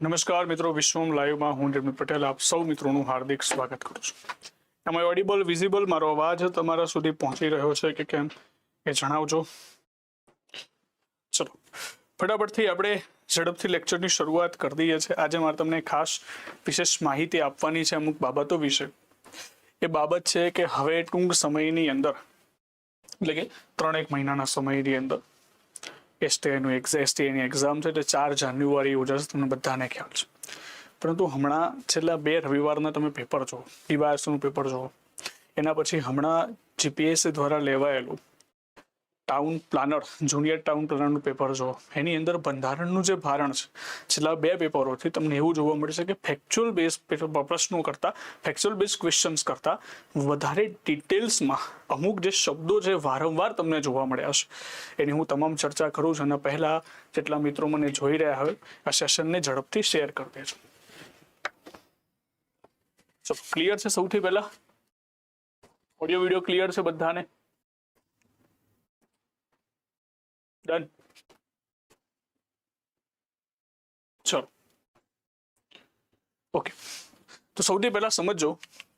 નમસ્કાર મિત્રો, વિશ્વમ લાઈવમાં હું નિર્મિત પટેલ, આપ સૌ મિત્રોનું હાર્દિક સ્વાગત કરું છું. એમાં ઓડિબલ વિઝિબલ મારો અવાજ તમારા સુધી પહોંચી રહ્યો છે કે કેમ એ જણાવજો. ચલો, ફટાફટથી આપણે ઝડપથી લેક્ચરની શરૂઆત કરી દઈએ છીએ. આજે મારે તમને ખાસ વિશેષ માહિતી આપવાની છે અમુક બાબતો વિશે. એ બાબત છે કે હવે ટૂંક સમયની અંદર, એટલે કે ત્રણ એક મહિનાના સમયની અંદર એસટીઆઈનું એસટીઆઈની એક્ઝામ છે એટલે ચાર જાન્યુઆરી યોજાશે તમને બધાને ખ્યાલ છે પરંતુ હમણાં છેલ્લા બે રવિવારના તમે પેપર જુઓ ડીવાયસનું પેપર જુઓ એના પછી હમણાં જીપીએસસી દ્વારા લેવાયેલું ટાઉન પ્લાનર જુનિયર ટાઉન પ્લાનરનું પેપર જુઓ. એની અંદર બંધારણનું જે ભારણ છે, છેલ્લા બે પેપરોથી તમને એવું જોવા મળશે કે ફેક્ચ્યુઅલ બેઝ પ્રશ્નો કરતાં ફેક્ચ્યુઅલ બેઝ ક્વેશ્ચન્સ કરતાં વધારે ડિટેલ્સમાં અમુક જે શબ્દો જે વારંવાર તમને જોવા મળ્યા છે એની હું તમામ ચર્ચા કરું છું અને પહેલાં જેટલા મિત્રો મને જોઈ રહ્યા હોય, આ સેશનને ઝડપથી શેર કરી દેજો. ચલો ક્લિયર છે સૌથી પહેલા? ઓડિયો વિડિયો ક્લિયર છે બધાને? ડન ચલો. ઓકે તો સૌથી પહેલા સમજો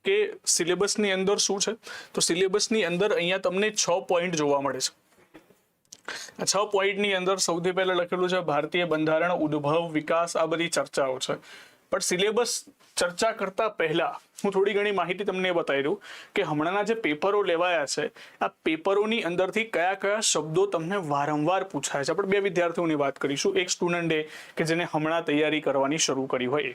કે સિલેબસની અંદર શું છે? તો સિલેબસની અંદર અહીંયા તમને છ પોઈન્ટ જોવા મળે છે. છ પોઈન્ટની અંદર સૌથી પહેલા લખેલું છે, ભારતીય બંધારણ, ઉદ્ભવ, વિકાસ, આ બધી ચર્ચાઓ છે. પણ સિલેબસ ચર્ચા કરતા પહેલા હું થોડી ઘણી માહિતી તમને બતાવી દઉં કે હમણાંના જે પેપરો લેવાયા છે, આ પેપરોની અંદરથી કયા કયા શબ્દો તમને વારંવાર પૂછાય છે. આપણે બે વિદ્યાર્થીઓની વાત કરીશું. એક સ્ટુડન્ટે કે જેને હમણાં તૈયારી કરવાની શરૂ કરી હોય.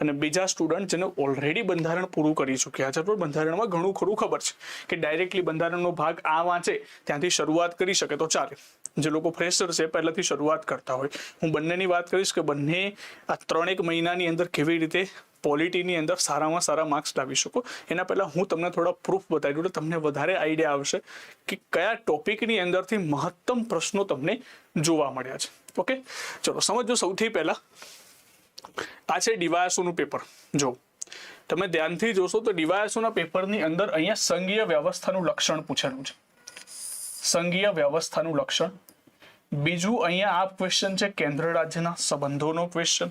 અને બીજા સ્ટુડન્ટ જેને ઓલરેડી બંધારણ પૂરું કરી ચૂક્યા છે. પણ બંધારણમાં ઘણું ખરું ખબર છે કે ડાયરેક્ટલી બંધારણનો ભાગ આ વાંચે, ત્યાંથી શરૂઆત કરી શકે. તો ચાલે. જે લોકો ફ્રેશર છે પહેલાથી શરૂઆત કરતા હોય. હું બંનેની વાત કરીશ કે બંને આ ત્રણેક મહિનાની અંદર કેવી રીતે પોલિટીની અંદર સારામાં સારા માર્ક્સ લાવી શકો. એના પહેલાં હું તમને થોડા પ્રૂફ બતાવી દઉં તમને વધારે આઈડિયા આવશે કે કયા ટોપિકની અંદરથી મહત્તમ પ્રશ્નો તમને જોવા મળ્યા છે. ઓકે ચલો સમજો સૌથી પહેલાં. આ છે ડીવાયસોનું પેપર જો, તમે ધ્યાનથી જોશો તો ડીવાયસોના પેપરની અંદર અહીંયા સંઘીય વ્યવસ્થાનું લક્ષણ પૂછેલું છે. સંઘીય વ્યવસ્થાનું લક્ષણ. બીજું, અહીંયા આ ક્વેશ્ચન છે કેન્દ્ર રાજ્યના સંબંધોનો ક્વેશ્ચન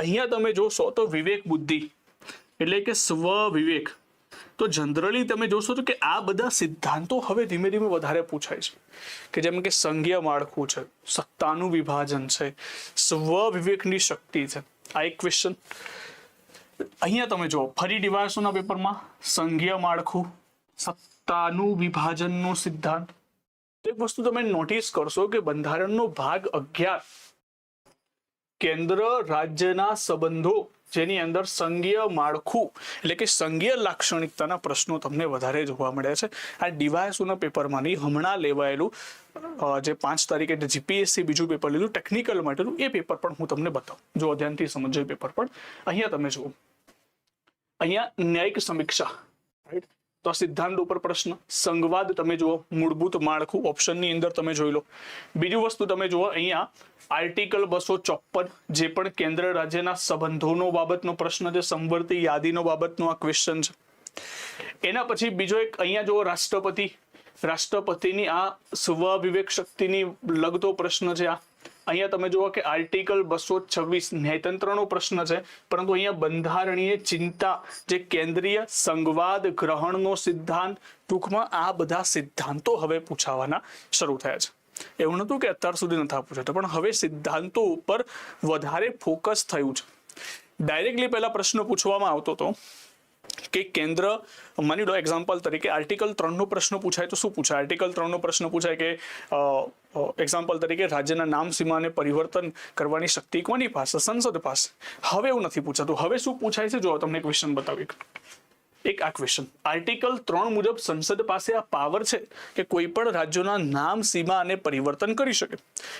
અહીંયા તમે જોશો તો વિવેક બુદ્ધિ, એટલે કે સ્વ વિવેક તો જનરલી તમે જોશો તો કે આ બધા સિદ્ધાંતો હવે ધીમે ધીમે વધારે પૂછાય છે. કે જેમ કે સંઘીય માળખું છે, સત્તાનું વિભાજન છે સ્વ વિવેકની શક્તિ છે. આ એક ક્વેશ્ચન અહીંયા તમે જો ફરી ડિવાઇસોના પેપરમાં સંઘીય માળખું, સત્તાનું વિભાજનનો સિદ્ધાંત. એક વસ્તુ તમે નોટિસ કરશો કે બંધારણનો ભાગ અગિયાર કેન્દ્ર રાજ્યના સંબંધો જેની અંદર સંઘીય માળખું એટલે કે સંઘીય લાક્ષણિકતાના પ્રશ્નો તમને વધારે જોવા મળ્યા છે. આ ડીવાયસોના પેપરમાંની હમણાં લેવાયેલું જે પાંચ તારીખે જીપીએસસી બીજું પેપર લીધું ટેકનિકલ માટેનું, એ પેપર પણ હું તમને બતાવું. જો ધ્યાનથી સમજો પેપર પણ. અહીંયા તમે જુઓ. અહીંયા ન્યાયિક સમીક્ષા રાઈટ તો સિદ્ધાંત ઉપર પ્રશ્ન. સંઘવાદ તમે જુઓ, મૂળભૂત માળખું ઓપ્શનની અંદર તમે જોઈ લો. બીજું વસ્તુ તમે જુઓ, અહીંયા આર્ટિકલ બસો ચોપન જે પણ કેન્દ્ર રાજ્યના સંબંધોનો બાબતનો પ્રશ્ન છે, સંવર્તી યાદીનો બાબતનો આ ક્વેશ્ચન છે. એના પછી બીજો એક અહીંયા જુઓ, રાષ્ટ્રપતિ. રાષ્ટ્રપતિની આ સ્વ વિવેક શક્તિની લગતો પ્રશ્ન છે આ. અહીંયા તમે જુઓ કે આર્ટિકલ બસો છવ્વીસ ન્યાયતંત્રનો પ્રશ્ન છે, પરંતુ અહીંયા બંધારણીય ચિંતા, જે કેન્દ્રીય સંઘવાદ ગ્રહણનો સિદ્ધાંત, ટૂંકમાં આ બધા સિદ્ધાંતો હવે પૂછાવાના શરૂ થયા છે. એવું નહોતું કે અત્યાર સુધી નથી પૂછાતા, પણ હવે સિદ્ધાંતો ઉપર વધારે ફોકસ થયું છે. ડાયરેક્ટલી પહેલા પ્રશ્ન પૂછવામાં આવતો હતો કે કેન્દ્ર, માની લો એક્ઝામ્પલ તરીકે આર્ટિકલ ત્રણનો પ્રશ્ન પૂછાય તો શું પૂછાય? આર્ટિકલ ત્રણનો પ્રશ્ન પૂછાય કે એક્ઝામ્પલ તરીકે રાજ્યના નામ, સીમાને પરિવર્તન કરવાની શક્તિ કોની પાસે? સંસદ પાસે. હવે એવું નથી પૂછાતું. હવે શું પૂછાય છે? જો તમને ક્વેશ્ચન બતાવી. એક આ ક્વેશ્ચન આર્ટિકલ ત્રણ મુજબ સંસદ પાસે આ પાવર છે કે કોઈ પણ રાજ્યોના નામ, સીમા અને પરિવર્તન કરી શકે.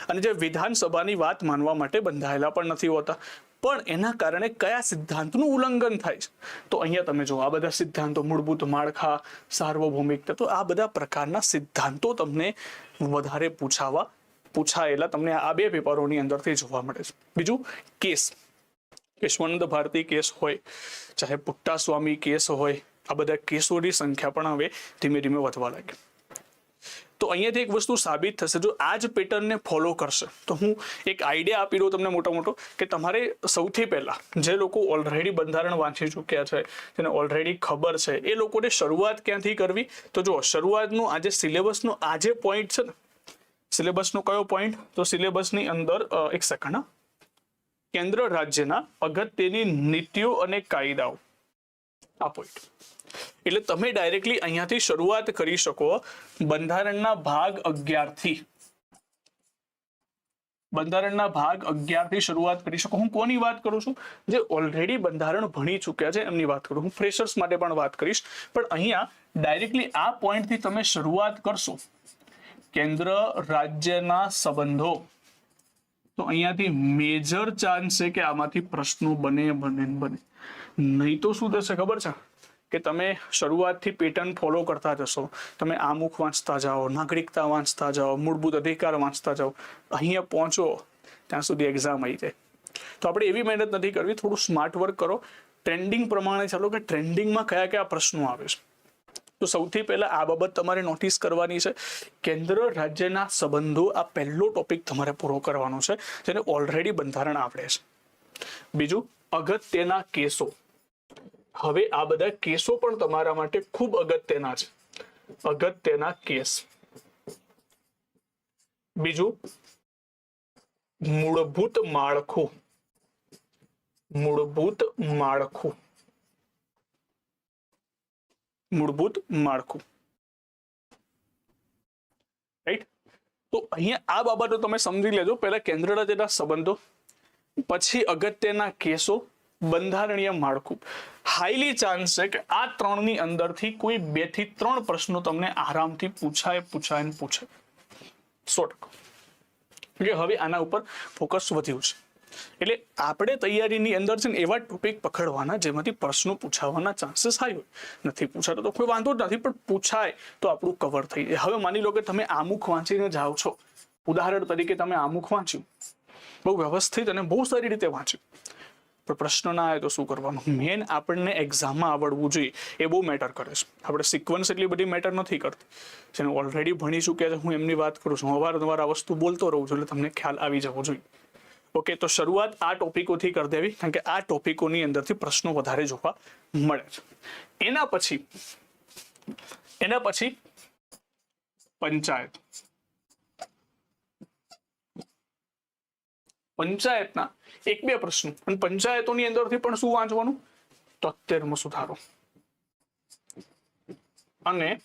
અને જે વિધાનસભાની વાત માનવા માટે બંધાયેલા પણ નથી હોતા. પણ એના કારણે કયા સિદ્ધાંતનું ઉલ્લંઘન થાય છે? તો અહીંયા તમે જો આ બધા સિદ્ધાંતો, મૂળભૂત માળખા સાર્વભૌમિકતા તો આ બધા પ્રકારના સિદ્ધાંતો તમને વધારે પૂછાવા, પૂછાયેલા તમને આ બે પેપરોની અંદરથી જોવા મળે છે. બીજું, કેસ. વિશ્વાનંદ ભારતી કેસ હોય, ચાહે પુટ્ટા સ્વામી કેસ હોય, આ બધા કેસોની સંખ્યા પણ હવે ધીમે ધીમે વધવા લાગી. તો અહીંયાથી એક વસ્તુ સાબિત થશે જો આ જ પેટર્નને ફોલો કરશે. તો હું એક આઈડિયા આપી દઉં તમને મોટો મોટો કે તમારે સૌથી પહેલાં જે લોકો ઓલરેડી બંધારણ વાંચી ચૂક્યા છે, જેને ઓલરેડી ખબર છે, એ લોકોને શરૂઆત ક્યાંથી કરવી? તો જો શરૂઆતનું આજે સિલેબસનો આજે પોઈન્ટ છે ને. સિલેબસનો કયો પોઈન્ટ તો સિલેબસની અંદર એક સેકન્ડ કેન્દ્ર રાજ્યના અગત્યની નીતિઓ અને કાયદાઓ. આ પોઈન્ટ એટલે તમે ડાયરેક્ટલી અહીંયાથી શરૂઆત કરી શકો બંધારણના ભાગ અગિયારથી બંધારણના ભાગ અગિયારથી શરૂઆત કરી શકો. હું કોની વાત કરું છું? જે ઓલરેડી બંધારણ ભણી ચૂક્યા છે એમની વાત કરું. હું ફ્રેશર્સ માટે પણ વાત કરીશ. પણ અહીંયા ડાયરેક્ટલી આ પોઈન્ટથી તમે શરૂઆત કરશો. કેન્દ્ર, રાજ્યના સંબંધો. તો અહીંયાથી મેજર ચાન્સ છે કે આમાંથી પ્રશ્નો બને બને બને. નહીં તો શું થશે ખબર છે? કે તમે શરૂઆતથી પેટર્ન ફોલો કરતા જશો. તમે આમુખ વાંચતા જાઓ, નાગરિકતા વાંચતા જાઓ, મૂળભૂત અધિકાર વાંચતા જાઓ. અહીંયા પહોંચો, ત્યાં સુધી એક્ઝામ આવી જાય. તો આપણે એવી મહેનત નથી કરવી, થોડું સ્માર્ટ વર્ક કરો. ટ્રેન્ડિંગ પ્રમાણે ચાલો કે ટ્રેન્ડિંગમાં કયા કયા પ્રશ્નો આવે છે. તો સૌથી પહેલા આ બાબત તમારે નોટિસ કરવાની છે. કેન્દ્ર રાજ્યના સંબંધો આ પહેલો ટોપિક તમારે પૂરો કરવાનો છે, જેને ઓલરેડી બંધારણ આવડે છે. બીજું, અગત્યના કેસો. હવે આ બધા કેસો પણ તમારા માટે ખૂબ અગત્યના છે. અગત્યના કેસ. બીજું, મૂળભૂત માળખું. મૂળભૂત માળખું. મૂળભૂત માળખું. રાઈટ તો અહીંયા આ બાબતો તમે સમજી લેજો. પહેલા કેન્દ્રના રાજ્યના સંબંધો, પછી અગત્યના કેસો બંધારણીય માળખું. હાઈલી ચાન્સ છે કે આ ત્રણની અંદરથી કોઈ બેથી ત્રણ પ્રશ્નો તમને આરામથી પૂછાય પૂછાય ને પૂછે. સો ટકા. હવે આના ઉપર ફોકસ વધ્યું છે. એટલે આપણે તૈયારીની અંદર છે ને એવા ટોપિક પકડવાના જેમાંથી પ્રશ્નો પૂછાવાના ચાન્સીસ હાઈ હોય. નથી પૂછાતો તો કોઈ વાંધો નથી, પણ પૂછાય તો આપણું કવર થઈ જાય. હવે માની લો કે તમે આમુખ વાંચીને જાઓ છો. ઉદાહરણ તરીકે તમે આમુખ વાંચ્યું. બહુ વ્યવસ્થિત અને બહુ સારી રીતે વાંચ્યું. પણ પ્રશ્ન ના આવે તો શું કરવાનું? મેન આપણને એક્ઝામમાં આવડવું જોઈએ. એ બહુ મેટર કરે છે. આપણે સિક્વન્સ એટલી બધી મેટર નથી કરતી. જેને ઓલરેડી ભણી ચૂક્યા છે, હું એમની વાત કરું છું. અવારનવાર આ વસ્તુ બોલતો રહું છું, એટલે તમને ખ્યાલ આવી જવો જોઈએ. ઓકે તો શરૂઆત આ ટોપિકોથી કરી દેવી, કારણ કે આ ટોપિકોની અંદરથી પ્રશ્નો વધારે જોવા મળે છે. એના પછી એના પછી પંચાયત. પંચાયતના. એક બે પ્રશ્નો. અને પંચાયતોની અંદરથી પણ શું વાંચવાનું? તોતેરમો સુધારો. અને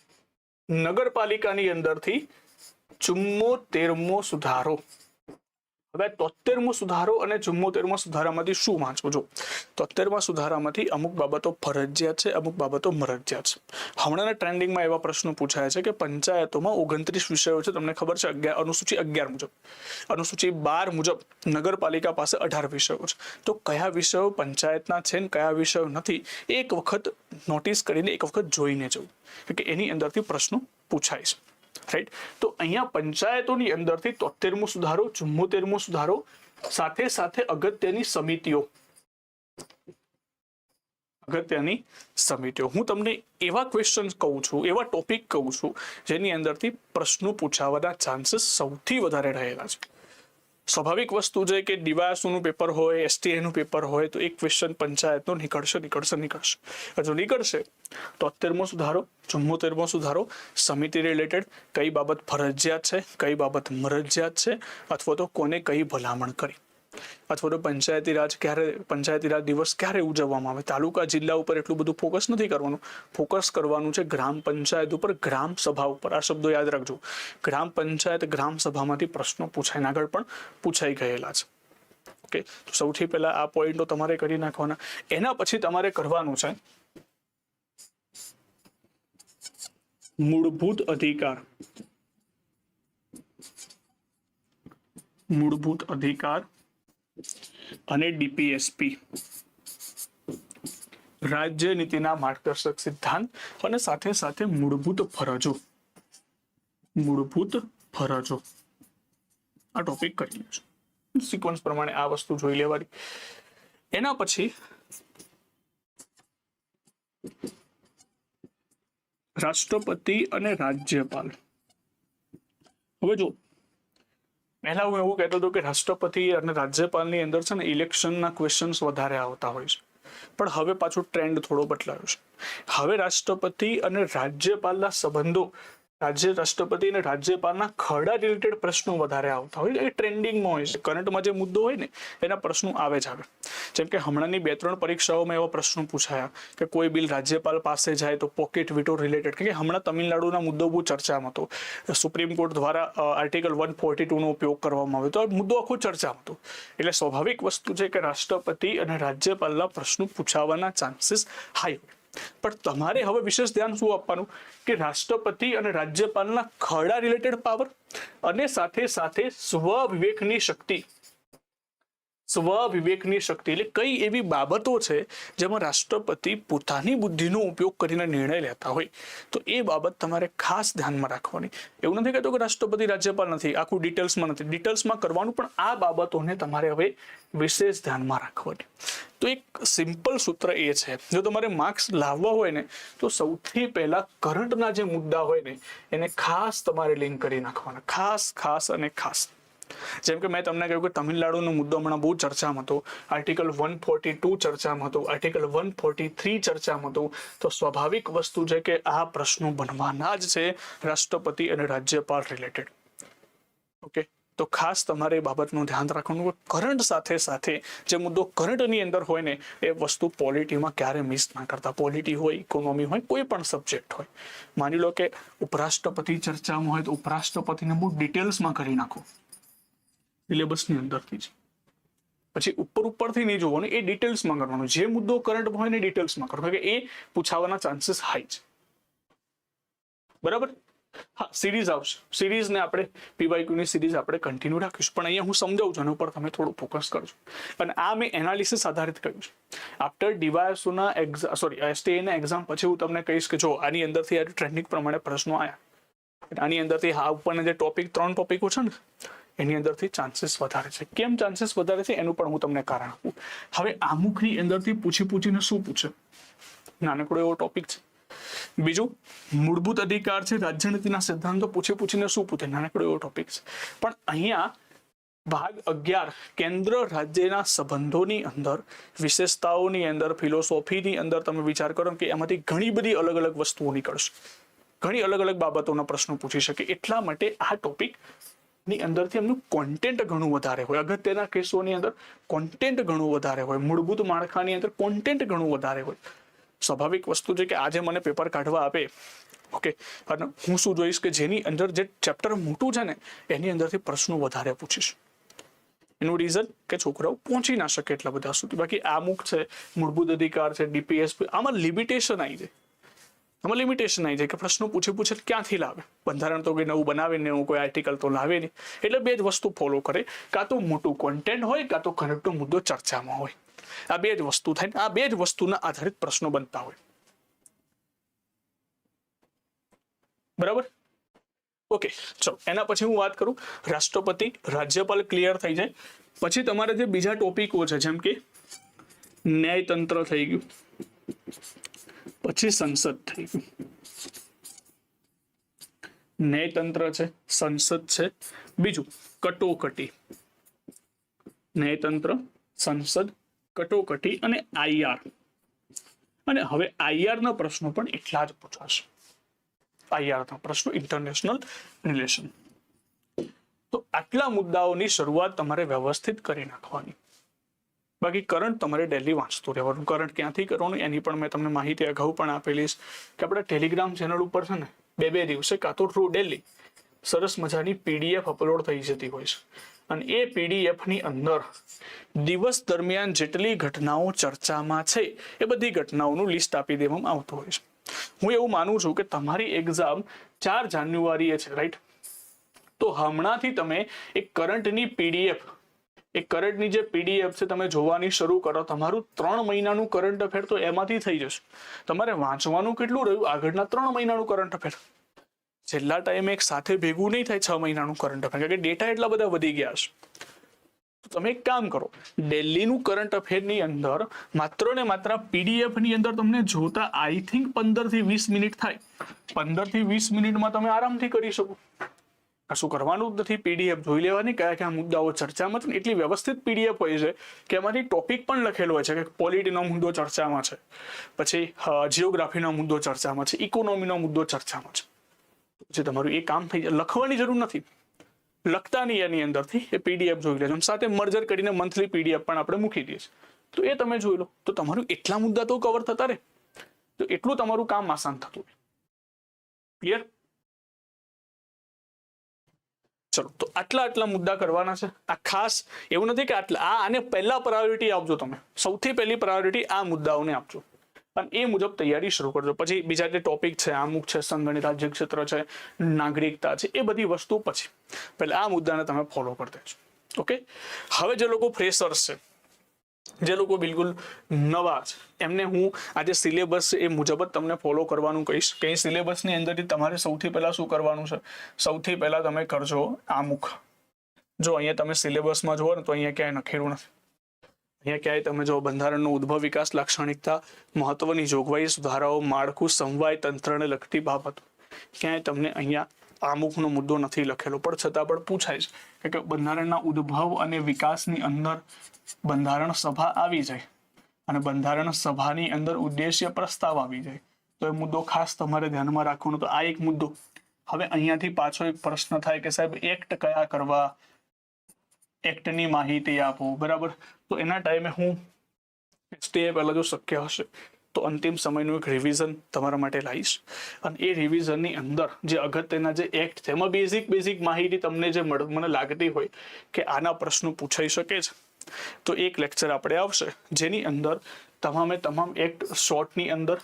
નગરપાલિકાની અંદરથી ચુમ્મોતેરમો સુધારો. હવે તોતેરમો સુધારો અને ચુમ્મોતેરમો સુધારામાંથી શું વાંચવું જો તોતેરમા સુધારામાંથી અમુક બાબતો ફરજિયાત છે, અમુક બાબતો મરજિયાત છે. હમણાંના ટ્રેન્ડિંગમાં એવા પ્રશ્નો પૂછાય છે કે પંચાયતોમાં ઓગણત્રીસ વિષયો છે, તમને ખબર છે અગિયાર, અનુસૂચિ અગિયાર મુજબ. અનુસૂચિ બાર મુજબ નગરપાલિકા પાસે અઢાર વિષયો છે. તો કયા વિષયો પંચાયતના છે ને કયા વિષયો નથી, એક વખત નોટિસ કરીને એક વખત જોઈને જવું. કે એની અંદરથી પ્રશ્નો પૂછાય છે. રાઈટ તો અહીંયા પંચાયતોની અંદરથી તોતેરમો સુધારો, ચુમ્મોતેરમો સુધારો, સાથે સાથે અગત્યની સમિતિઓ. અગત્યની સમિતિઓ. હું તમને એવા ક્વેશ્ચન કહું છું, એવા ટોપિક કહું છું, જેની અંદરથી પ્રશ્નો પૂછાવાના ચાન્સીસ સૌથી વધારે રહેલા છે. સ્વાભાવિક વસ્તુ છે કે ડીવાયસનું પેપર હોય એસટીએનું પેપર હોય, તો એક ક્વેશ્ચન પંચાયતનો નીકળશે નીકળશે નીકળશે. જો નીકળશે તોતેરમો સુધારો, ચુમ્મોતેરમો સુધારો, સમિતિ રિલેટેડ કઈ બાબત ફરજિયાત છે, કઈ બાબત મરજિયાત છે, અથવા તો કોને કઈ ભલામણ કરી. અથવા તો પંચાયતી રાજ ક્યારે, પંચાયતી રાજ દિવસ ક્યારે ઉજવવામાં આવે? તાલુકા, જિલ્લા ઉપર એટલું બધું ફોકસ નથી કરવાનું. ફોકસ કરવાનું છે ગ્રામ પંચાયત ઉપર, ગ્રામ સભા ઉપર. આ શબ્દો યાદ રાખજો. ગ્રામ પંચાયત, ગ્રામ સભામાંથી પ્રશ્નો પૂછાઈને આગળ પણ પૂછાઈ ગયેલા છે. ઓકે તો સૌથી પહેલા આ પોઈન્ટો તમારે કરી નાખવાના. એના પછી તમારે કરવાનું છે મૂળભૂત અધિકાર. મૂળભૂત અધિકાર અને ડીપીએસપી રાજ્ય નીતિના માર્ગદર્શક સિદ્ધાંત અને સાથે સાથે મૂળભૂત ફરજો. મૂળભૂત ફરજો. આ ટોપિક કરી લેજો સિક્વન્સ પ્રમાણે આ વસ્તુ જોઈ લેવાની. એના પછી રાષ્ટ્રપતિ અને રાજ્યપાલ. હવે જો પહેલા હું એવું કહેતો હતો કે રાષ્ટ્રપતિ અને રાજ્યપાલની અંદર છે ને ઇલેક્શનના ક્વેશ્ચન્સ વધારે આવતા હોય છે. પણ હવે પાછું ટ્રેન્ડ થોડો બદલાયો છે. હવે રાષ્ટ્રપતિ અને રાજ્યપાલના સંબંધો રાજ્ય રાષ્ટ્રપતિ અને રાજ્યપાલના ખરડા રિલેટેડ પ્રશ્નો વધારે આવતા હોય એ ટ્રેન્ડિંગમાં હોય છે. કરંટમાં જે મુદ્દો હોય ને, એના પ્રશ્નો આવે જ આવે. જેમ કે હમણાંની બે ત્રણ પરીક્ષાઓમાં એવા પ્રશ્નો પૂછાયા કે કોઈ બિલ રાજ્યપાલ પાસે જાય તો પોકેટ વિટો રિલેટેડ કે હમણાં તમિલનાડુના મુદ્દો બહુ ચર્ચામાં હતો. સુપ્રીમ કોર્ટ દ્વારા આર્ટિકલ વન ફોર્ટી ટુનો ઉપયોગ કરવામાં આવ્યો તો આ મુદ્દો આખો ચર્ચામાં હતો. એટલે સ્વાભાવિક વસ્તુ છે કે રાષ્ટ્રપતિ અને રાજ્યપાલના પ્રશ્નો પૂછાવાના ચાન્સીસ હાઈ હોય. પણ તમારે હવે વિશેષ ધ્યાન શું આપવાનું? કે રાષ્ટ્રપતિ અને રાજ્યપાલના ખરડા રિલેટેડ પાવર અને સાથે સાથે સ્વ વિવેકની શક્તિ. સ્વ વિવેકની શક્તિ એટલે કઈ એવી બાબતો છે જેમાં રાષ્ટ્રપતિ પોતાની બુદ્ધિનો ઉપયોગ કરીને નિર્ણય લેતા હોય? તો એ બાબત તમારે ખાસ ધ્યાનમાં રાખવાની. એવું નથી કહેતો કે રાષ્ટ્રપતિ રાજ્યપાલ નથી, આખું ડિટેલ્સમાં નથી. ડિટેલ્સમાં કરવાનું, પણ આ બાબતોને તમારે હવે વિશેષ ધ્યાનમાં રાખવાની. તો એક સિમ્પલ સૂત્ર એ છે, જો તમારે માર્ક્સ લાવવા હોય ને, તો સૌથી પહેલા કરંટના જે મુદ્દા હોય ને, એને ખાસ તમારે લિંક કરી નાખવાના. ખાસ ખાસ અને ખાસ. જેમ કે મેં તમને કહ્યું કે તમિલનાડુનો મુદ્દો હમણાં બહુ ચર્ચામાં હતો આર્ટિકલ વન ફોર્ટી ટુ ચર્ચામાં હતું આર્ટિકલ વન ફોર્ટી થ્રી ચર્ચામાં હતું, તો સ્વાભાવિક વસ્તુ છે કે આ પ્રશ્નો બનવાના જ છે રાષ્ટ્રપતિ અને રાજ્યપાલ રિલેટેડ ઓકે તો ખાસ તમારે બાબતનું ધ્યાન રાખવાનું કરંટ સાથે સાથે જે મુદ્દો કરંટની અંદર હોય ને, એ વસ્તુ પોલિટીમાં ક્યારે મિસ ના કરતા. પોલિટી હોય ઇકોનોમી હોય, કોઈ પણ સબ્જેક્ટ હોય. માની લો કે ઉપરાષ્ટ્રપતિ ચર્ચામાં હોય તો ઉપરાષ્ટ્રપતિને બહુ ડિટેલ્સમાં કરી નાખો. સિલેબસની અંદરથી જ. પછી ઉપર ઉપરથી નહીં જોવાનું, એ ડિટેલ્સમાં કરવાનું. જે મુદ્દો કરંટમાં હોય ને ડિટેલ્સમાં કરવાનો. કે એ પૂછાવાના ચાન્સીસ હાઈ છે. બરાબર? હા સિરીઝ આવશે. સિરીઝને આપણે પીવાયક્યુની સિરીઝ આપણે કન્ટિન્યુ રાખીશું. પણ અહીંયા હું સમજાવું છું, એના ઉપર તમે થોડું ફોકસ કરજો. અને આ મેં એનાલિસિસ આધારિત કર્યું છે. આફ્ટર ડીવાયસોના એક્ઝામ સોરી એસટીએના એક્ઝામ પછી હું તમને કહીશ કે જો, આની અંદરથી આ ટ્રેન્ડિંગ પ્રમાણે પ્રશ્નો આવ્યા આની અંદરથી હા ઉપરના જે ટોપિક ત્રણ ટોપિકો છે ને એની અંદરથી ચાન્સીસ વધારે છે. કેમ ચાન્સીસ વધારે છે? એનું પણ હું તમને કારણ આપું. હવે આમુખની અંદરથી પૂછી પૂછીને શું પૂછે? નાનકડો એવો ટોપિક છે. બીજું, મૂળભૂત અધિકાર છે, રાજ્યનીતિના સિદ્ધાંતો પૂછી પૂછીને શું પૂછે? નાનકડો એવો ટોપિક છે. પણ અહીંયા ભાગ અગિયાર, કેન્દ્ર રાજ્યના સંબંધોની અંદર, વિશેષતાઓની અંદર ફિલોસોફીની અંદર તમે વિચાર કરો કે એમાંથી ઘણી બધી અલગ અલગ વસ્તુઓ નીકળશે. ઘણી અલગ અલગ બાબતોના પ્રશ્નો પૂછી શકે. એટલા માટે આ ટોપિક ની અંદરથી એમનું કોન્ટેન્ટ ઘણું વધારે હોય. અગત્યના કેસોની અંદર કોન્ટેન્ટ ઘણું વધારે હોય. મૂળભૂત માળખાની અંદર કોન્ટેન્ટ ઘણું વધારે હોય. સ્વાભાવિક વસ્તુ છે કે આજે મને પેપર કાઢવા આપે ઓકે અને હું શું જોઈશ કે જેની અંદર જે ચેપ્ટર મોટું છે ને, એની અંદરથી પ્રશ્નો વધારે પૂછીશ. એનું રીઝન કે છોકરાઓ પહોંચી ના શકે એટલા બધા સુધી. બાકી આમુખ છે, મૂળભૂત અધિકાર છે ડીપીએસ આમાં લિમિટેશન આવી જાય. આમાં લિમિટેશન આવી જાય કે પ્રશ્નો પૂછે પૂછે ક્યાંથી લાવે? બંધારણ તો કોઈ નવું બનાવે ને એવું કોઈ આર્ટિકલ તો લાવે નહીં. એટલે બે જ વસ્તુ ફોલો કરે. કાં તો મોટું કોન્ટેન્ટ હોય, કાં તો ઘરેટો મુદ્દો ચર્ચામાં હોય. આ બે જ વસ્તુ થાય ને, આ બે જ વસ્તુના આધારિત પ્રશ્નો બનતા હોય. બરાબર? ઓકે, ચલો, એના પછી હું વાત કરું. રાષ્ટ્રપતિ, રાજ્યપાલ ક્લિયર થઈ જાય. પછી તમારે જે બીજા ટોપિકો છે, જેમ કે ન્યાયતંત્ર થઈ ગયું. પછી સંસદ થઈ. ન્યાયતંત્ર છે, સંસદ છે. બીજું, કટોકટી. ન્યાયતંત્ર, સંસદ, કટોકટી અને આઈઆર અને હવે આઈઆર ના પ્રશ્નો પણ એટલા જ પૂછાશે. આઈઆર ના પ્રશ્નો ઇન્ટરનેશનલ રિલેશન તો આટલા મુદ્દાઓની શરૂઆત તમારે વ્યવસ્થિત કરી નાખવાની. બાકી કરંટ તમારે ડેલી વાંચતું રહેવાનું. કરંટ ક્યાંથી કરવાનું એની પણ મેં તમને માહિતી અગાઉ પણ આપેલી છે કે આપણે ટેલિગ્રામ ચેનલ ઉપર છે ને, બે બે દિવસે કાં તો ટ્રુ ડેલી સરસ મજાની પીડીએફ અપલોડ થઈ જતી હોય છે. અને એ પીડીએફની અંદર દિવસ દરમિયાન જેટલી ઘટનાઓ ચર્ચામાં છે, એ બધી ઘટનાઓનું લિસ્ટ આપી દેવામાં આવતું હોય છે. હું એવું માનું છું કે તમારી એક્ઝામ ચાર જાન્યુઆરીએ છે રાઈટ તો હમણાંથી તમે એક કરંટની પીડીએફ એ કરંટની જે પીડીએફ છે, તમે જોવાની શરૂ કરો, તમારું ત્રણ મહિનાનું કરંટ અફેર તો એમાંથી થઈ જશે. તમારે વાંચવાનું કેટલું રહ્યું? આગળના ત્રણ મહિનાનું કરંટ અફેર. છેલ્લા ટાઈમે એક સાથે ભેગું નહીં થાય છ મહિનાનું કરંટ અફેર, કારણ કે ડેટા એટલા બધા વધી ગયા છે. તમે એક કામ કરો દિલ્હીનું કરંટ અફેરની અંદર માત્ર ને માત્ર પીડીએફની અંદર તમને જોતા આઈ થિંક પંદરથી વીસ મિનિટ થાય. પંદરથી વીસ મિનિટમાં તમે આરામથી કરી શકો. કશું કરવાનું જ નથી? પીડીએફ જોઈ લેવાની કયા કયા મુદ્દાઓ ચર્ચામાં છે એટલી વ્યવસ્થિત પીડીએફ હોય છે કે એમાંથી ટોપિક પણ લખેલો હોય છે, કે પોલિટીનો મુદ્દો ચર્ચામાં છે. પછી જીઓગ્રાફીનો મુદ્દો ચર્ચામાં છે ઇકોનોમીનો મુદ્દો ચર્ચામાં છે. જે તમારું એ કામ થઈ જાય. લખવાની જરૂર નથી. લખતા નહીં એની અંદરથી એ પીડીએફ જોઈ લેજો. સાથે મર્જર કરીને મંથલી પીડીએફ પણ આપણે મૂકી દઈએ તો એ તમે જોઈ લો. તો તમારું એટલા મુદ્દા તો કવર થતા રહે. તો એટલું તમારું કામ આસાન થતું ક્લિયર ચલો, તો આટલા આટલા મુદ્દા કરવાના છે. આ ખાસ એવું નથી કે આટલા, આ આને પહેલા પ્રાયોરિટી આપજો તમે. સૌથી પહેલી પ્રાયોરિટી આ મુદ્દાઓને આપજો. અને એ મુજબ તૈયારી શરૂ કરજો. પછી બીજા જે ટોપિક છે, અમુક છે, સંગણિત રાજ્ય ક્ષેત્ર છે, નાગરિકતા છે, એ બધી વસ્તુ પછી. પહેલા આ મુદ્દાને તમે ફોલો કરી દેજો. ઓકે હવે જે લોકો ફ્રેશર્સ છે જે લોકો બિલકુલ નવા છે. એમને હું આજે સિલેબસ એ મુજબ જ તમને ફોલો કરવાનું કહીશ. કે એ સિલેબસની અંદરથી તમારે સૌથી પહેલા શું કરવાનું છે? સૌથી પહેલા તમે કરજો આમુખ. જો અહીંયા તમે સિલેબસમાં જુઓ ને તો અહીંયા ક્યાંય લખેલું નથી. અહીંયા ક્યાંય તમે જો બંધારણનો ઉદ્ભવ વિકાસ લાક્ષણિકતા મહત્વની જોગવાઈ સુધારાઓ માળખું સમવાય તંત્રને લગતી બાબતો. ક્યાંય તમને અહીંયા આમુખનો મુદ્દો નથી લખેલો, પણ છતાં પણ પૂછાય છે કે બંધારણના ઉદ્ભવ અને વિકાસની અંદર બંધારણ સભા આવી જાય અને બંધારણ સભાની અંદર ઉદ્દેશ્ય પ્રસ્તાવ આવી જાય. તો એ મુદ્દો ખાસ તમારે ધ્યાનમાં રાખવાનો. તો આ એક મુદ્દો. હવે અહીંયાથી પાછો એક પ્રશ્ન થાય કે સાહેબ, એક્ટ કયા કરવા? એક્ટની માહિતી આપો, બરાબર? તો એના ટાઈમે હું સ્ટે પહેલાં જો શક્ય હશે તો અંતિમ સમયનું એક રિવિઝન તમારા માટે લાવીશ અને એ રિવિઝનની અંદર જે અગત્યના જે એક્ટ છે, એમાં બેઝિક બેઝિક માહિતી તમને જે મને લાગતી હોય કે આના પ્રશ્નો પૂછાઈ શકે છે. તો એક લેક્ચર આપણે આવશે, જેની અંદર તમામે તમામ એક્ટ શોર્ટની અંદર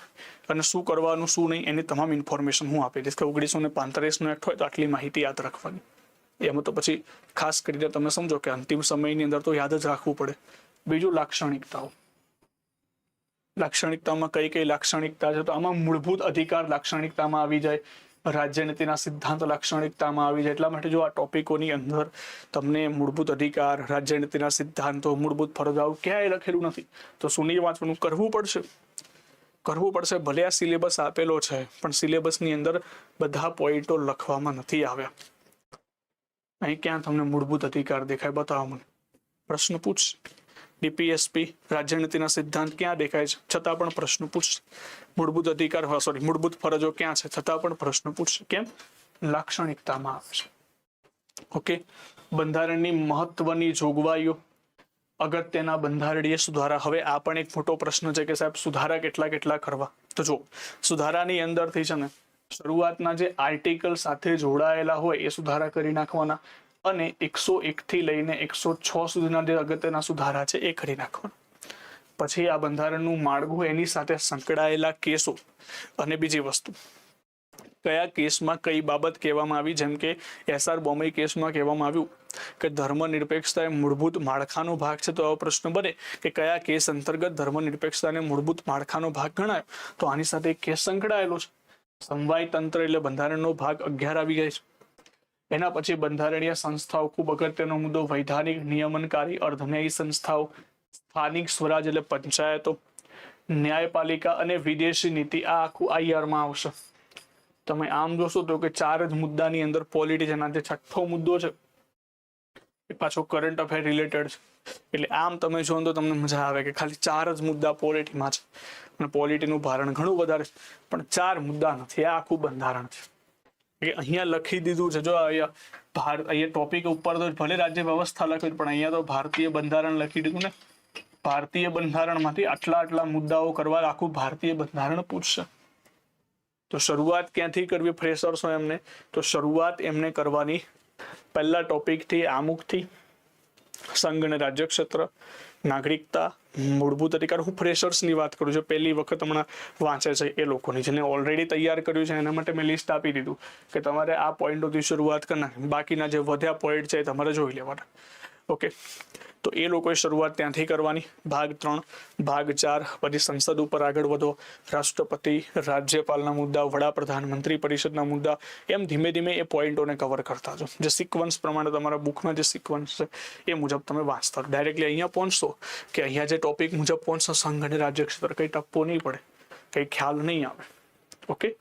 અને શું કરવાનું, શું નહીં, એની તમામ ઇન્ફોર્મેશન હું આપી દઈશ. કે ઓગણીસો ને પાંત્રીસનો એક્ટ હોય તો આટલી માહિતી યાદ રાખવાની. એમાં તો પછી ખાસ કરીને તમે સમજો કે અંતિમ સમયની અંદર તો યાદ જ રાખવું પડે. બીજું લાક્ષણિકતાઓ. લાક્ષણિકતામાં કઈ કઈ લાક્ષણિકતા છે? તો આમાં મૂળભૂત અધિકાર લાક્ષણિકતામાં આવી જાય. રાજ્યનીતિના સિદ્ધાંત લાક્ષણિકતામાં આવી જાય. એટલા માટે જો આ ટોપિકોની અંદર તમને મૂળભૂત અધિકાર રાજ્યનીતિના સિદ્ધાંતો, મૂળભૂત ફરજાઓ ક્યાંય લખેલું નથી, તો સુની વાંચવાનું કરવું પડશે. કરવું પડશે ભલે આ સિલેબસ આપેલો છે, પણ સિલેબસની અંદર બધા પોઈન્ટો લખવામાં નથી આવ્યા. અહીં ક્યાં તમને મૂળભૂત અધિકાર દેખાય? બતાવો મને. પ્રશ્ન પૂછ. ડીપીએસપી રાજ્યનીતિના સિદ્ધાંત ક્યાં દેખાય છે? છતાં પણ પ્રશ્ન પૂછશે. મૂળભૂત અધિકાર સોરી મૂળભૂત ફરજો ક્યાં છે? છતાં પણ પ્રશ્ન પૂછશે. કેમ? લાક્ષણિકતામાં આવે છે. ઓકે બંધારણની મહત્વની જોગવાઈઓ. અગત્યના બંધારણીય સુધારા, હવે આ પણ એક મોટો પ્રશ્ન છે કે સાહેબ, સુધારા કેટલા કેટલા કરવા? તો જો સુધારાની અંદરથી છે ને, શરૂઆતના જે આર્ટિકલ સાથે જોડાયેલા હોય, એ સુધારા કરી નાખવાના. અને એકસો એકથી લઈને એકસો છ સુધીના જે અગત્યના સુધારા છે, એ કરી નાખવાનો. પછી આ બંધારણનું માળખું એની સાથે સંકળાયેલા કેસો અને બીજી વસ્તુ. કયા કેસમાં કઈ બાબત કહેવામાં આવી? જેમ કે એસઆર બોમ્બે કેસમાં કહેવામાં આવ્યું કે ધર્મનિરપેક્ષતા એ મૂળભૂત માળખાનો ભાગ છે, તો આવો પ્રશ્ન બને કે કયા કેસ અંતર્ગત ધર્મનિરપેક્ષતાને મૂળભૂત માળખાનો ભાગ ગણાયો? તો આની સાથે એક કેસ સંકળાયેલો છે. સમવાય તંત્ર એટલે બંધારણનો ભાગ અગિયાર આવી જાય છે. એના પછી બંધારણીય સંસ્થાઓ ખૂબ અગત્યનો મુદ્દો વૈધાનિક નિયમનકારી અર્ધન્યાયી સંસ્થાઓ, સ્થાનિક સ્વરાજ એટલે પંચાયતો, ન્યાયપાલિકા અને વિદેશી નીતિ. આ આખું આઈઆરમાં આવશે. તમે આમ જોશો તો કે ચાર જ મુદ્દાની અંદર પોલિટી એના જે છઠ્ઠો મુદ્દો છે, એ પાછો કરંટ અફેર રિલેટેડ છે. એટલે આમ તમે જો તો તમને મજા આવે કે ખાલી ચાર જ મુદ્દા પોલિટીમાં છે. અને પોલિટીનું ભારણ ઘણું વધારે છે. પણ ચાર મુદ્દા નથી. આ આખું બંધારણ છે. અહીંયા લખી દીધું છે. જો અહીંયા ભારત અહીંયા ટોપિક ઉપર તો ભલે રાજ્ય વ્યવસ્થા લખ્યું પણ અહીંયા તો ભારતીય બંધારણ લખી દીધું ને. ભારતીય બંધારણમાંથી આટલા આટલા મુદ્દાઓ કરવા આખું ભારતીય બંધારણ પૂછશે. તો શરૂઆત ક્યાંથી કરવી ફ્રેશર્સો એમને? તો શરૂઆત એમને કરવાની પહેલા ટોપિકથી આમુખથી. સંઘ અને રાજ્ય ક્ષેત્ર નાગરિકતા મૂળભૂત અધિકાર. હું ફ્રેશર્સની વાત કરું છું. પહેલી વખત હમણાં વાંચે છે એ લોકોની, જેને ઓલરેડી તૈયાર કર્યું છે, એના માટે મેં લિસ્ટ આપી દીધું કે તમારે આ પોઈન્ટોથી શરૂઆત કરનાર બાકીના જે વધ્યા પોઈન્ટ છે એ તમારે જોઈ લેવાના. ઓકે તો એ લોકોએ શરૂઆત ત્યાંથી કરવાની. ભાગ ત્રણ, ભાગ ચાર, પછી સંસદ ઉપર આગળ વધો. રાષ્ટ્રપતિ, રાજ્યપાલના મુદ્દા વડાપ્રધાન મંત્રી પરિષદના મુદ્દા, એમ ધીમે ધીમે એ પોઈન્ટોને કવર કરતા જો. જે સિક્વન્સ પ્રમાણે તમારા બુકમાં જે સિક્વન્સ છે, એ મુજબ તમે વાંચતા ડાયરેક્ટલી અહીંયા પહોંચશો કે અહીંયા જે ટોપિક મુજબ પહોંચશો, સંઘ અને રાજ્ય ક્ષેત્ર કંઈ ટપવો નહીં પડે. કંઈ ખ્યાલ નહીં આવે. ઓકે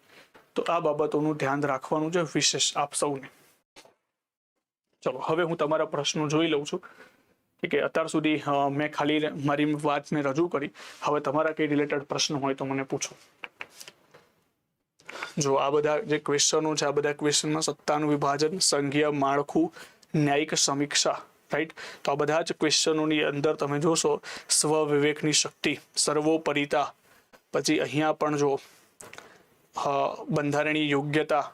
તો આ બાબતોનું ધ્યાન રાખવાનું છે વિશેષ આપ સૌને. ચલો, હવે હું તમારા પ્રશ્નો જોઈ લઉં છું. ઠીક છે, અત્યાર સુધી મેં ખાલી મારી વાતને રજૂ કરી. હવે તમારા કઈ રિલેટેડ પ્રશ્ન હોય તો મને પૂછો. જો, આ બધા જે ક્વેશ્ચનો છે, આ બધા ક્વેશ્ચનમાં સત્તાનું વિભાજન, સંઘીય માળખું, ન્યાયિક સમીક્ષા રાઈટ તો આ બધા જ ક્વેશ્ચનોની અંદર તમે જોશો સ્વ વિવેકની શક્તિ, સર્વોપરિતા. પછી અહીંયા પણ જો બંધારણીય યોગ્યતા,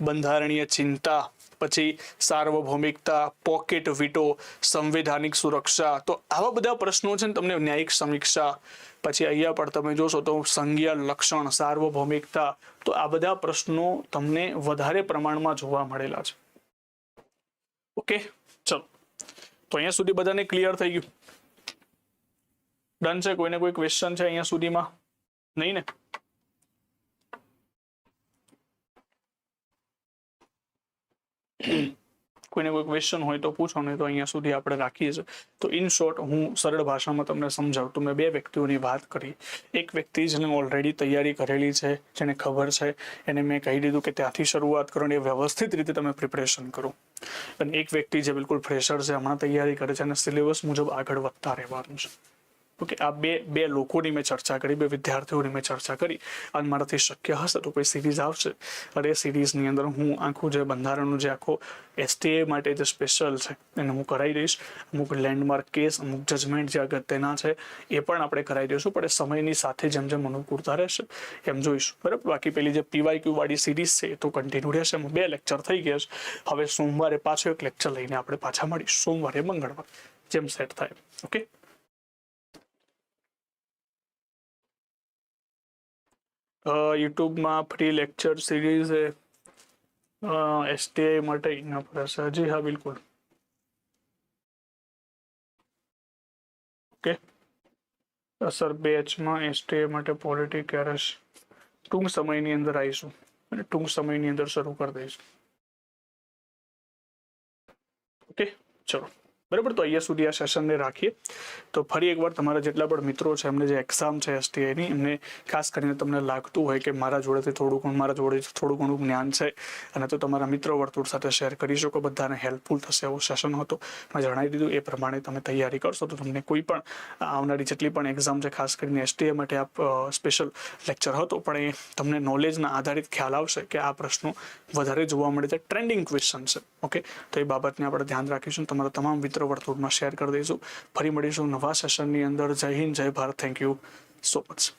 બંધારણીય ચિંતા પછી સાર્વભૌમિકતા પોકેટ વીટો સંવૈધાનિક સુરક્ષા, તો આવા બધા પ્રશ્નો છે ને તમને ન્યાયિક સમીક્ષા, પછી અહીંયા પણ તમે જોશો તો સંઘીય લક્ષણ, સાર્વભૌમિકતા, તો આ બધા પ્રશ્નો તમને વધારે પ્રમાણમાં જોવા મળેલા છે. ઓકે ચલો. તો અહીંયા સુધી બધાને ક્લિયર થઈ ગયું. ડન છે? કોઈને કોઈ ક્વેશ્ચન છે અહીંયા સુધીમાં? નહીં ને? કોઈને કોઈ ક્વેશ્ચન હોય તો પૂછો ને તો અહીંયા સુધી આપણે રાખીએ છીએ. તો ઇન શોર્ટ હું સરળ ભાષામાં તમને સમજાવું તો મેં બે વ્યક્તિઓની વાત કરી. એક વ્યક્તિ જેને ઓલરેડી તૈયારી કરેલી છે, જેને ખબર છે, એને મેં કહી દીધું કે ત્યાંથી શરૂઆત કરો અને વ્યવસ્થિત રીતે તમે પ્રિપરેશન કરો. અને એક વ્યક્તિ જે બિલકુલ ફ્રેશર છે, હમણાં તૈયારી કરે છે અને સિલેબસ મુજબ આગળ વધતા રહેવાનું છે. ઓકે આ બે બે લોકોની મેં ચર્ચા કરી, બે વિદ્યાર્થીઓની મેં ચર્ચા કરી અને મારાથી શક્ય હશે તો કોઈ સિરીઝ આવશે. અને એ સિરીઝની અંદર હું આખું જે બંધારણનું જે આખો એસટીએ માટે જે સ્પેશિયલ છે, એને હું કરાવી દઈશ. અમુક લેન્ડમાર્ક કેસ અમુક જજમેન્ટ જે અગત્યના છે, એ પણ આપણે કરાવી દઈશું. પણ એ સમયની સાથે જેમ જેમ અનુકૂળતા રહેશે, એમ જોઈશું. બરાબર? બાકી પેલી જે પીવાય ક્યુવાળી સિરીઝ છે, એ તો કન્ટિન્યુ રહેશે. એમાં બે લેક્ચર થઈ ગયા છે. હવે સોમવારે પાછો એક લેક્ચર લઈને આપણે પાછા મળીશું. સોમવારે મંગળવાર. જેમ સેટ થાય. ઓકે યુટ્યુબમાં ફ્રી લેક્ચર સિરીઝ એસટીઆઈ માટે એના પર હશે. જી હા, બિલકુલ. ઓકે. સર બેચમાં એસટીઆઈ માટે પોલિટી કેરસ ટૂંક સમયની અંદર આવીશું. અને ટૂંક સમયની અંદર શરૂ કરી દઈશું. ઓકે, ચલો. બરાબર? તો અહીંયા સુધી આ સેશનને રાખીએ. તો ફરી એકવાર તમારા જેટલા પણ મિત્રો છે, એમને જે એક્ઝામ છે એસટીઆઈની એમને ખાસ કરીને તમને લાગતું હોય કે મારા જોડેથી થોડું ઘણું, મારા જોડે થોડું ઘણું જ્ઞાન છે, અને તો તમારા મિત્રો વર્તુળ સાથે શેર કરી શકો, બધાને હેલ્પફુલ થશે એવો સેશન હતો. મેં જણાવી દીધું, એ પ્રમાણે તમે તૈયારી કરશો, તો તમને કોઈ પણ આવનારી જેટલી પણ એક્ઝામ છે, ખાસ કરીને એસટીઆઈ માટે આ સ્પેશિયલ લેક્ચર હતો, પણ એ તમને નોલેજના આધારિત ખ્યાલ આવશે કે આ પ્રશ્નો વધારે જોવા મળે છે ટ્રેન્ડિંગ ક્વેશ્ચન છે ઓકે તો એ બાબતને આપણે ધ્યાન રાખીશું. તમારા તમામ મિત્ર વર્તુળમાં શેર કરી દઈશું. ફરી મળીશું નવા સેશનની અંદર. જય હિન્દ, જય Bharat. Thank you so much